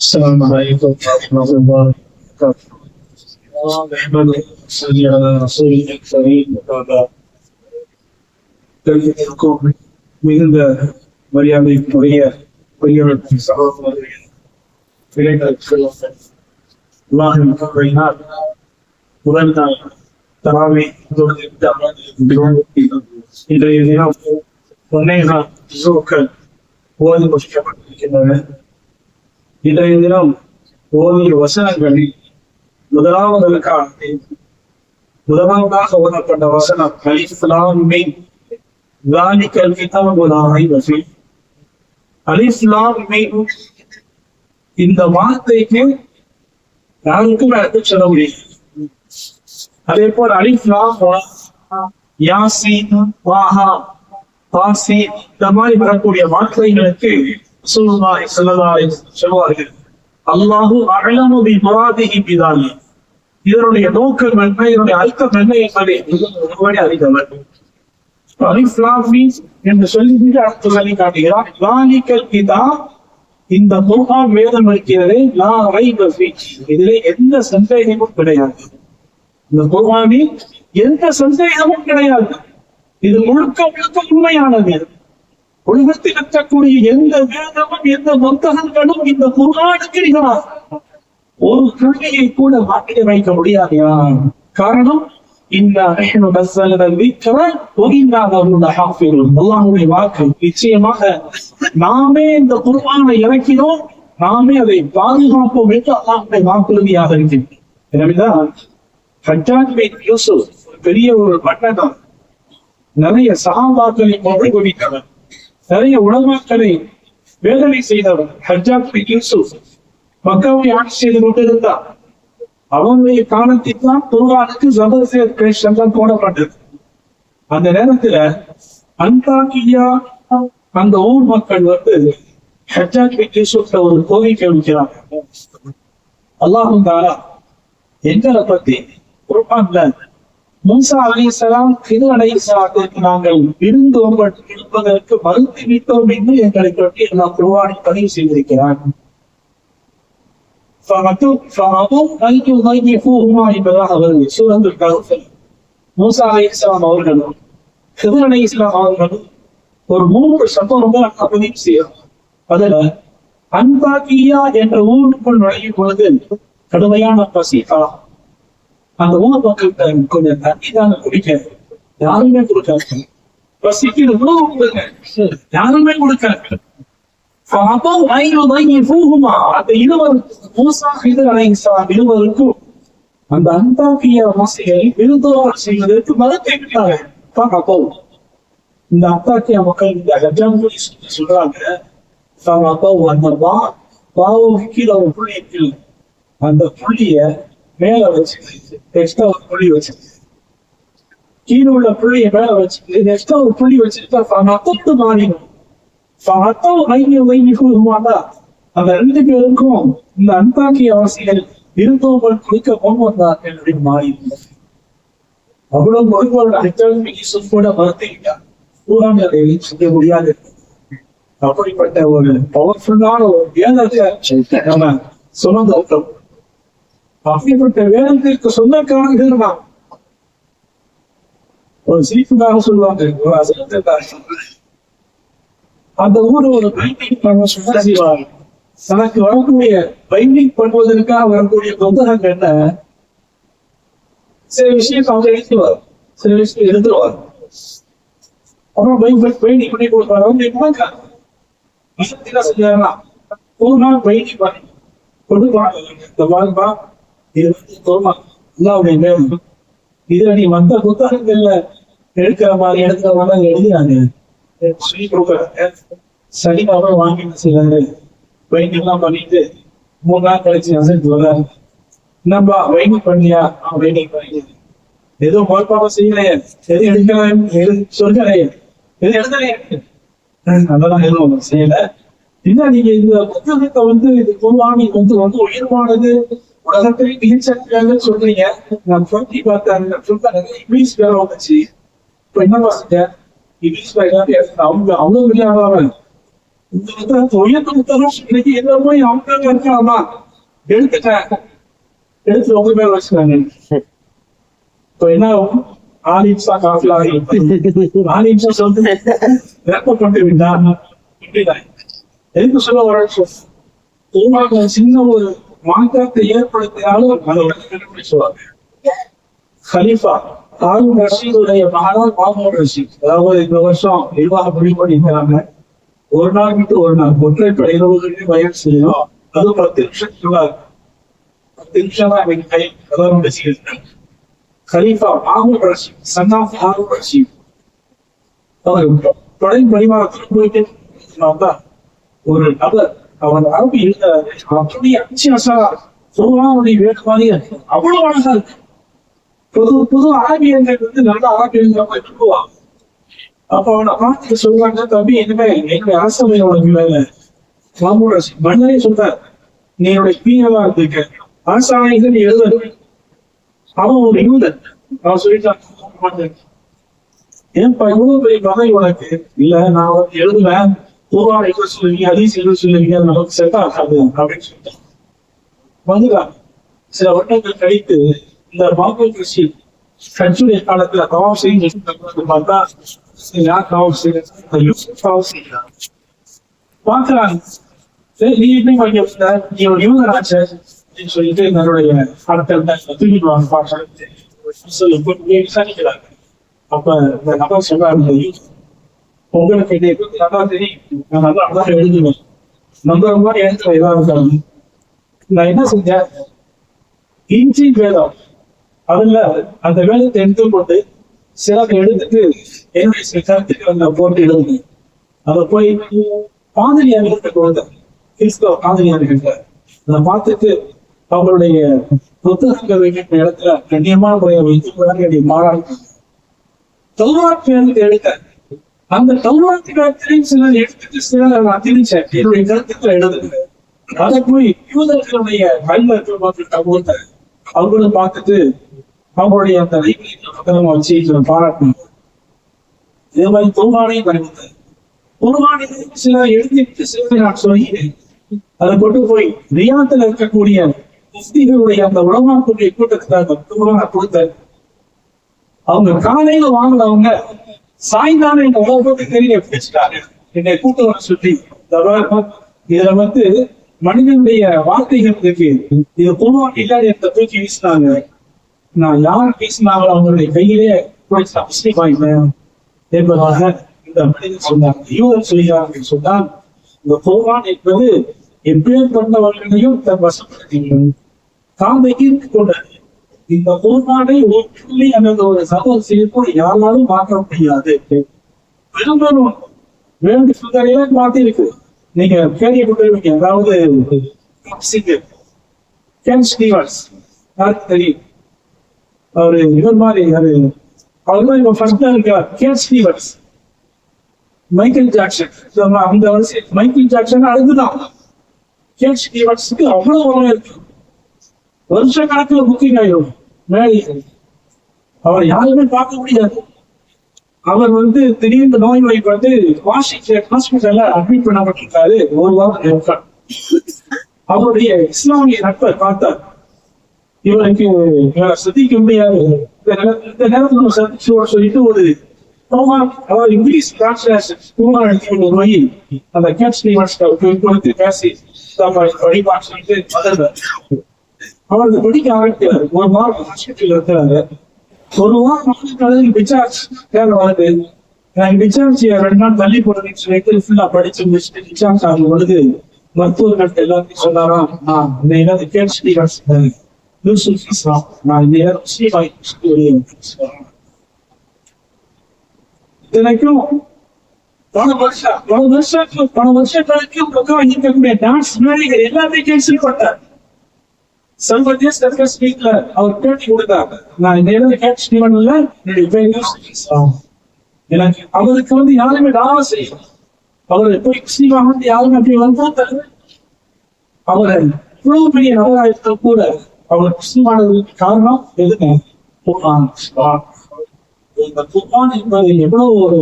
السلام عليكم ورحمة الله وبركاته. نحمده ونصلي على رسوله الكريم وبعد. கல்விக்கும் மிகுந்த மரியாதைக்குரிய பெரியவர்கள் சகோதரர்கள் இளைஞர் செல்வங்கள் அல்லாஹின் கருணையினால் முதல் நாள் தராவி தொழுதுவிட்டு அமர்ந்திருக்கிறோம். இன்றைய தினம் ஒன்னே நாள் இசுக்கள் ஓதி முடிக்கப்பட்டிருக்கின்றன இன்றைய தினம் ஓதிய வசனங்களில் முதலாவது காலத்தில் முதலாவதாக ஓதப்பட்ட வசனம் அலிஸ்லாம் மீன் ذلك الكتاب لا ريب فيه அலிஸ்லாம் மீன் இந்த வார்த்தைக்கு யாருக்கும் எடுத்து சொல்ல முடியும் அதே போல் அலிஸ்லாம் யாசின் வாஹா பாசி இந்த மாதிரி வரக்கூடிய வார்த்தைகளுக்கு ரசூலுல்லாஹி ஸல்லல்லாஹு அலைஹி வஸல்லம் சொல்வார்கள் அல்லாஹு அஅலமு பி முராதிஹி பிதாலி. இதனுடைய நோக்கம் என்ன? இதனுடைய அர்த்தம் என்ன என்பதை ஒருவரை அறிந்தவர் அலிஃப்லாமி என்று சொல்லி அர்த்தம் சொல்லி காட்டுகிறார். லாலிக்கல் கிதா இந்த குர்ஆன் வேதம் இருக்கிறது லா ரைப ஃபீ இதிலே எந்த சந்தேகமும் கிடையாது. இந்த குர்ஆனில் எந்த சந்தேகமும் கிடையாது. இது முழுக்க முழுக்க உண்மையானது. உலகத்தில் இருக்கக்கூடிய எந்த வேதமும் எந்த புத்தகங்களும் இந்த குரானுக்கு நிகராக ஒரு புள்ளியை கூட மாற்றி வைக்க முடியாது. காரணம் இந்த அல்லாஹுடைய வாக்கு நிச்சயமாக நாமே இந்த குருவானை இறக்கினோம். நாமே அதை பாதுகாப்போம் என்று அல்லாஹுடைய வாக்குறுதியாக இருக்கிறது. எனவேதான் பெரிய ஒரு மன்னன் நிறைய சகாபாக்களை மொழிபொழித்தவர் நிறைய உலமாக்களை வேதனை செய்தவர் ஹஜாத் யூசுப். மக்காவை ஆட்சி செய்து கொண்டிருந்தார். அவனுடைய காலத்தில் தான் குர்ஆனுக்கு ஜபர்சேத் பேஷன் தான் போடப்பட்டது. அந்த நேரத்துல அந்தாக்கியா அந்த ஊர் மக்கள் வந்து ஹஜாத் யூசுப்ல ஒரு கோரிக்கை வைக்கிறாங்க அல்லாஹும் தாரா எங்களை பத்தி குர்ஆன்ல மூசா அலிசலாம் திரு அலைசலாத்திற்கு நாங்கள் விருந்து இருப்பதற்கு மறுத்து விட்டோம் என்று எங்களை பற்றி நாம் குர்ஆனில் பதிவு செய்திருக்கிறார் என்பதாக வருது. சூழல் கருத்தில் மூசா அலி இஸ்லாம் அவர்களும் ஹிதர் அலி இஸ்லாம் அவர்களும் ஒரு மூன்று சம்பவங்கள் பதிவு செய்யணும் அதுல அன்பாகியா என்ற ஊருக்குள் நுழையும் பொழுது கடுமையான பசி அந்த ஊர் மக்கள்கிட்ட கொஞ்சம் தண்ணி தாங்க குடிக்க யாருமே கொடுக்காது பசிக்கு உணவு கொடுங்க யாருமே கொடுக்காது அந்த இருவர் மூசா ஹிதர் அலைஹிஸ்ஸலாம் இருவருக்கும் அந்த அந்தாக்கிய வாசிகளை விருந்தோகம் செய்வதற்கு மதத்தை விட்டாங்க இந்த அத்தாக்கிய மக்கள் இந்த ஹஜாங்குடி சொல்றாங்க அந்த வா பாவுக்கு கீழே ஒரு புள்ளி இருக்கு அந்த புள்ளிய மேல வச்சு எக்ஸ்ட்ரா ஒரு புள்ளி வச்சு. கீழே உள்ள புள்ளிய மேல வச்சு எக்ஸ்ட்ரா ஒரு புள்ளி வச்சுட்டு மாறிடும். அந்த ரெண்டு பேருக்கும் இந்த அன்பாக்கிய வாசிகள் இருந்தவர்கள் கொடுக்க கொண்டு வந்தார்கள் அப்படின்னு மாறி அவ்வளவு ஒருவரோட கூட மறுத்துக்கிட்டார். பூராங்கதையை செய்ய முடியாது. அப்படிப்பட்ட ஒரு பவர்ஃபுல்லான ஒரு வேதத்தை நம்ம சுமந்தோம் அப்படிப்பட்ட வேதத்திற்கு சொந்தக்காரர்கள் தான் ஒரு சிரிப்புக்காக சொல்லுவாங்க. ஒரு அசலத்திற்காக அந்த ஊர் ஒரு பைண்டிங் பண்ண செய்வாங்க தனக்கு வரக்கூடிய பைண்டிங் பண்ணுவதற்காக வரக்கூடிய புத்தகங்கள் என்ன? சில விஷயம் அவங்க எழுதுவார் சில விஷயம் எழுதுவார் அப்புறம் பைபிள் பெயிண்டிங் பண்ணி கொடுப்பாரு. அவங்க என்ன வசதியா செஞ்சாங்கன்னா ஒரு நாள் பெயிண்டிங் பண்ணி கொடுப்பாங்க இந்த மாதிரி இது வந்து தோமா அல்லாவுடைய மேலும் இதுல நீ மத்த புத்தகங்கள்ல எடுக்கிற மாதிரி எடுக்கிற மாதிரி எழுதினாங்க. சொல்லி கொடுக்குறாங்க சனி அவரும் வாங்கி செய்யறாரு வைத்தியம் எல்லாம் பண்ணிட்டு மூணு நாள் கழிச்சு அசைட்டு வர்றாரு. என்னப்பா வெயிட் பண்ணியா? அவன் வைத்தியம் பண்ணி ஏதோ மோட்பாம செய்யலையே. எது எடுக்கலாம் எது சொல்றேன் எது எழுதலையே அதெல்லாம் எதுவும் செய்யல. என்ன நீங்க இந்த புத்தகத்தை வந்து இது பொதுவானி வந்து வந்து உயர்வானது உலகத்திலே மிகச்சக்தியாக சொல்றீங்க நான் சொல்லி சொல்றாங்க இங்கிலீஷ் வேற வந்துச்சு இப்ப என்ன வாசிட்டேன் இங்கிலீஷ் அவங்க அவ்வளவு வெளியாகாம இந்த இன்னைக்கு என்ன போய் அவங்க இருக்கலாமா எடுத்துட்டேன். எடுத்து உங்க மேல வச்சுக்காங்க. இப்போ என்ன ஆகும்? ஆறு நிமிஷம் காஃபில் ஆகி நாலு நிமிஷம் சொல்லிட்டு வேப்பப்பட்டு இப்படிதான். எதுக்கு சொல்ல வர சின்ன ஒரு மாற்றத்தை ஏற்படுத்தினாலும் அதை உடனே சொல்லுவாங்க ஹலீஃபா ஹாரூன் ரஷீதுடைய மகனார் மாமூன் ரஷீத். அதாவது இந்த வருஷம் நிர்வாக முடிவு பண்ணியிருக்காங்க ஒரு நாள் விட்டு ஒரு நாள் ஒற்றைப்படை இரவுகளில் பயன் செய்யணும் அது பத்து நிமிஷம் சொல்லாது பத்து நிமிஷம் தான் எனக்கு கை அதான் Rashid Khalifa Mamun Rashid son of Harun Rashid. அவர் தொடை பரிமாறத்தில் போயிட்டு வந்தா ஒரு நபர். அவன் அரபு இருந்த அப்படியே அச்சியசா சுருவாவுடைய இருக்கு அவ்வளவு அழகா இருக்கு. புது புது ஆரம்பியங்கள் வந்து நல்ல ஆரம்பியங்கள் போவான் அப்ப அவன பார்த்து சொல்றாங்க தம்பி இனிமே எங்க உனக்கு மேல மாமூட மன்னரே சொல்றாரு நீ என்னுடைய பீனவா இருந்திருக்க. அரசாணைகள் நீ எழுத அவன் ஒரு யூதன். அவன் சொல்லிட்டான் ஏன்பா இவ்வளவு பெரிய வகை உனக்கு? இல்ல நான் வந்து எழுதுவேன். குர்ஆன் எழுத சொல்லுவீங்க ஹதீஸ் எழுத சொல்லுவீங்க அது நமக்கு செட் ஆகாது அப்படின்னு சொல்லிட்டாங்க. வந்துட்டான் சில வருடங்கள் கழித்து இந்த பாபு கிருஷி கட்சியுடைய காலத்துல தவாப் செய்யும் பார்த்தா யார் தவாப் செய்யறது பார்க்கிறாங்க செய்யறான் பாக்குறாங்க சரி நீ எப்படி வாங்கி நீ ஒரு யூதர் ஆச்சு அப்படின்னு சொல்லிட்டு என்னுடைய படத்தை தூக்கிடுவாங்க. பாட்டு விசாரிக்கிறாங்க. அப்ப இந்த நபர் சொல்றாரு உங்களுக்கு இதை நல்லா தெரியும் நான் நல்லா அழகா எழுதுவேன் மாதிரி எழுத்துல இதா இருக்காங்க நான் என்ன செஞ்சேன் இஞ்சி வேதம் அதுல அந்த வேதத்தை எடுத்து கொண்டு சிறப்பு எடுத்துட்டு என்னுடைய சில அந்த போட்டு எழுதுனேன் அதை போய் பாதிரியார்கிட்ட கொடுத்தேன் கிறிஸ்தவ பாதிரியார்கிட்ட அதை பார்த்துட்டு அவங்களுடைய புத்தகங்கள் வைக்கிற இடத்துல கண்ணியமான முறையை வைத்து என்னுடைய மாறாடு தௌராத் எடுத்தேன் அந்த தௌராத் வேதத்திலையும் சிலர் எடுத்துட்டு சிலர் அத்தனை திணிச்சேன் என்னுடைய கருத்துக்களை எழுதுனேன் அதை போய் யூதர்களுடைய கல்வர்கள் பார்த்துட்டு கொடுத்தேன் அவங்களும் பார்த்துட்டு அவங்களுடைய அந்த லைப்ரரியில பத்திரமா வச்சு இதை பாராட்டணும். இதே மாதிரி குர்பானையும் பண்ணிவிட்டேன் குர்பானை சில எழுதிட்டு சிலரை நான் சொல்கிறேன். அதை கொண்டு போய் ரியாத்துல இருக்கக்கூடிய முஃப்திகளுடைய அந்த உலமாக்குடைய கூட்டத்துக்காக குர்பானை கொடுத்த அவங்க காலையில வாங்கினவங்க சாயங்காலம் எங்க உலகத்தை தெரிய பிடிச்சிட்டாங்க என்னை கூட்டு வர சொல்லி இதுல வந்து மனிதனுடைய வார்த்தைகள் இருக்கு. இது குர்பான் இல்லாத இடத்த தூக்கி வீசினாங்க. நான் யார் பேசினாங்களோ அவங்களுடைய கையிலே பிடிச்ச முஸ்லீம் ஆயிட்டேன் என்பதாக இந்த மனிதன் சொன்னார் யூதன் சொல்கிறார். சொன்னால் இந்த போவான் என்பது எப்பேற்பட்டவர்களையும் தன் வசப்படுத்தியும் தான் ஈர்த்து கொண்டது இந்த குர்ஆனை ஒற்றுமை புள்ளி ஒரு சகோதர செய்யப்போ யாராலும் மாற்ற முடியாது. பெரும்பாலும் வேண்டு சிந்தனையில மாத்தி இருக்கு நீங்க கேள்விப்பட்டிருப்பீங்க. அதாவது கென் ஸ்டீவன்ஸ் யாருக்கு தெரியும்? அவரு இவர் மாதிரி அவரு அவர் தான் இப்போ ஃபர்ஸ்ட் இருக்கார். கேன் ஸ்டீவன்ஸ் மைக்கேல் ஜாக்சன் அந்த வருஷம் மைக்கேல் ஜாக்சன் அடுத்துதான் கேன் ஸ்டீவன்ஸுக்கு அவ்வளவு இருக்கு வருஷ கணக்குல புக்கிங் ஆயிடும் மேலே அவர் யாருமே பார்க்க முடியாது. அவர் வந்து திடீர்னு நோய் வாய்ப்பட்டு வாஷிங்டன் ஹாஸ்பிட்டல்ல அட்மிட் பண்ணப்பட்டிருக்காரு. ஒரு வாரம் அவருடைய இஸ்லாமிய நட்பர் பார்த்தார். இவருக்கு சந்திக்க முடியாது. இந்த நேர- நேரத்துல நம்ம சந்திச்சு சொல்லிட்டு ஒரு ரோமான், அதாவது இங்கிலீஷ் டிரான்ஸ்லேஷன் குருமான் எடுத்து போய் அந்த கேட்ச் கொடுத்து பேசி நம்ம வழிபாடு சொல்லிட்டு அவர் அவருக்கு படிக்க ஆரம்பிக்கிறாரு. ஒரு வாரம் ஹாஸ்பிட்டல் இருக்கிறாரு. ஒரு வாரம் ஹாஸ்பிட்டல் டிஸ்சார்ஜ் தேவை வருது. எனக்கு டிஸ்சார்ஜ் ரெண்டு நாள் தள்ளி போடுறதுன்னு சொல்லிட்டு ஃபுல்லா படிச்சு முடிச்சுட்டு டிஸ்சார்ஜ் ஆகும் பொழுது மருத்துவர்கள் எல்லாத்தையும் சொன்னாரா நான் இந்த இடம் கேட் ஸ்டீவன்ஸ் யூசுப் இஸ்லாம் நான் இந்த ஏதாவது முஸ்லீம் ஆகிட்டு இத்தனைக்கும் பல வருஷம் பல வருஷம் பல வருஷங்களுக்கு பக்கம் இருக்கக்கூடிய டான்ஸ் மேடைகள் எல்லாத்தையும் கேன்சல் பண்ணார் சர்வதேச சர்க்கஸ் ஸ்பீக்ல அவர் பேட்டி கொடுத்தாங்க நான் இந்த இடத்துல கேட் ஸ்டீவன்ல எனக்கு அவருக்கு வந்து யாருமே தாவா செய்யும் அவர் போய் முஸ்லீமாக வந்து யாருமே அப்படி வந்து அவரை இவ்வளவு பெரிய நபராயிருக்க கூட அவர் முஸ்லிமானதுக்கு காரணம் எதுங்க குர்ஆன் இந்த குர்ஆன் என்பது எவ்வளவு ஒரு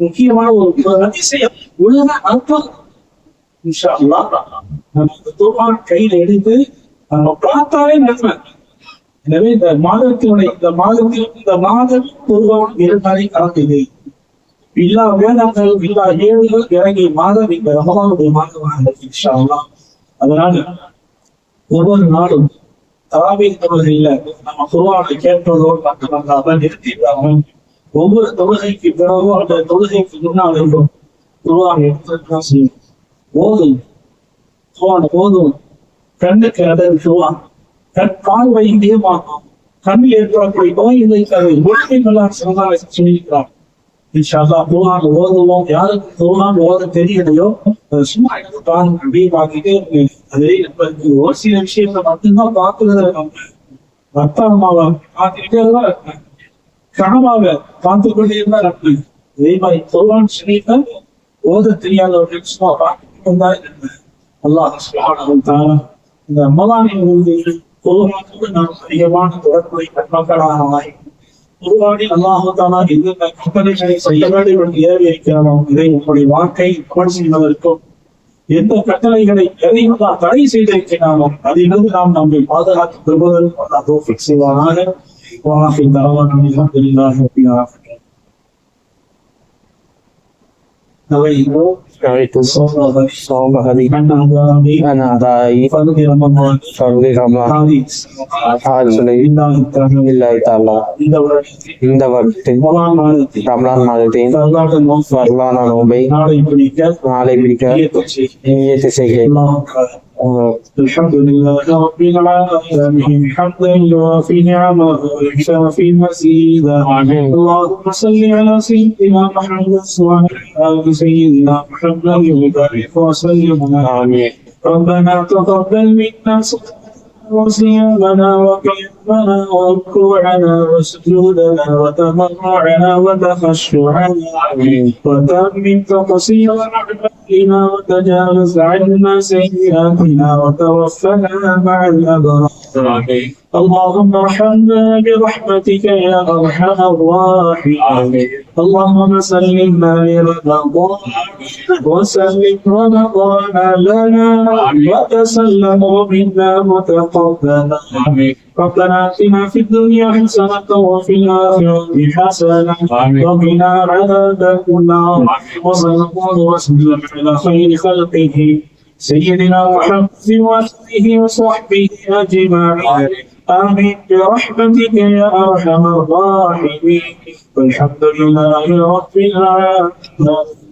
முக்கியமான ஒரு அதிசயம் உலக அற்புதம். இன்ஷா அல்லாஹ் நம்ம இந்த குர்ஆன் கையில எடுத்து நம்ம பார்த்தாலே நன்மை எனவே இந்த மாதத்தினுடைய இந்த மாதத்தில் இந்த மாதம் குர்ஆன் இரண்டாரை கலந்தது எல்லா வேதங்கள் எல்லா ஏழுகள் இறங்கிய மாதம் இந்த ரமதானுடைய மாதமாக இருக்கு அதனால ஒவ்வொரு நாளும் தராவி தொழுகையில நம்ம குருவானை கேட்பதோடு மட்டுமல்லாமல் நிறுத்திடாமல் ஒவ்வொரு தொழுகைக்கு பிறகோ அந்த தொழுகைக்கு முன்னாலும் குருவானை எடுத்து செய்யும் போதும். குருவான போதும். கண்ணுக்கு அடல் குருவான் கண் பார்வை இதயமாகும் கண் ஏற்படக்கூடிய நோய்களை அதை முழுமைகளால் சிறந்தால் சொல்லியிருக்கிறான் இன்ஷால்லா குருவான் ஓதுவோம். யாருக்கு குருவான் ஓத தெரியலையோ சும்மா எனக்கு பாருங்க அப்படியே பார்த்துட்டு இருக்கு அதே நமக்கு ஒரு சில விஷயத்த மட்டும்தான் பார்க்கறது நம்ம. ரத்தமாவை பார்த்துக்கிட்டே தான் இருக்கேன் கனவாக பார்த்து கொண்டே தான் இருக்கு அதே மாதிரி குருவான் ஷரீஃபை ஓத தெரியாதவர்கள் சும்மா பார்த்துட்டு தான் இருந்தேன் அல்லாஹ் சுப்ஹானஹு தான் இந்த ரமலானின் இறுதி பொதுவாக நாம் அதிகமான தொடர்புடைய மக்களாக கட்டளைகளை செய்ய வேண்டும் என்று இதை உங்களுடைய வாழ்க்கை அமல் செய்வதற்கும் எந்த கட்டளைகளை எதையும் நான் தடை செய்திருக்கிறானோ அதிலிருந்து நாம் நம்மை பாதுகாத்து பெறுவதற்கு செய்வானாக. வாஹி தரவான அல்ஹம்துலில்லாஹி இந்த வருடத்தில் ரமலான் மாதத்தில் வரலான நாளை பிடிக்க நாளை பிடிக்க நியத்து செய்கிறேன். الحمد لله رب العالمين حمدا يوافي نعمه ويكافي مزيدا اللهم صل على سيدنا محمد وعلى ال سيدنا محمد وبارك وسلم امين ربنا تقبل منا صدقنا وصيامنا وقنا وقيامنا وركوعنا وسجودنا وتضرعنا وتخشعنا وتمم تقصير أعمالنا وتجاوز عنا سيئاتنا وتوفنا مع الأبرار. اللهم ارحمنا برحمتك يا أرحم الراحمين. اللهم سلمنا لرمضان وسلم رمضان لنا وتسلموا منا متقبلا. ربنا اتنا في الدنيا حسنة وفي الآخرة حسنة. وقنا عذاب النار. وصلى الله وسلم على خير خلقه سيدنا محمد وآله وصحبه أجمعين. آمين. برحمتك يا أرحم الراحمين. والحمد لله رب العالمين.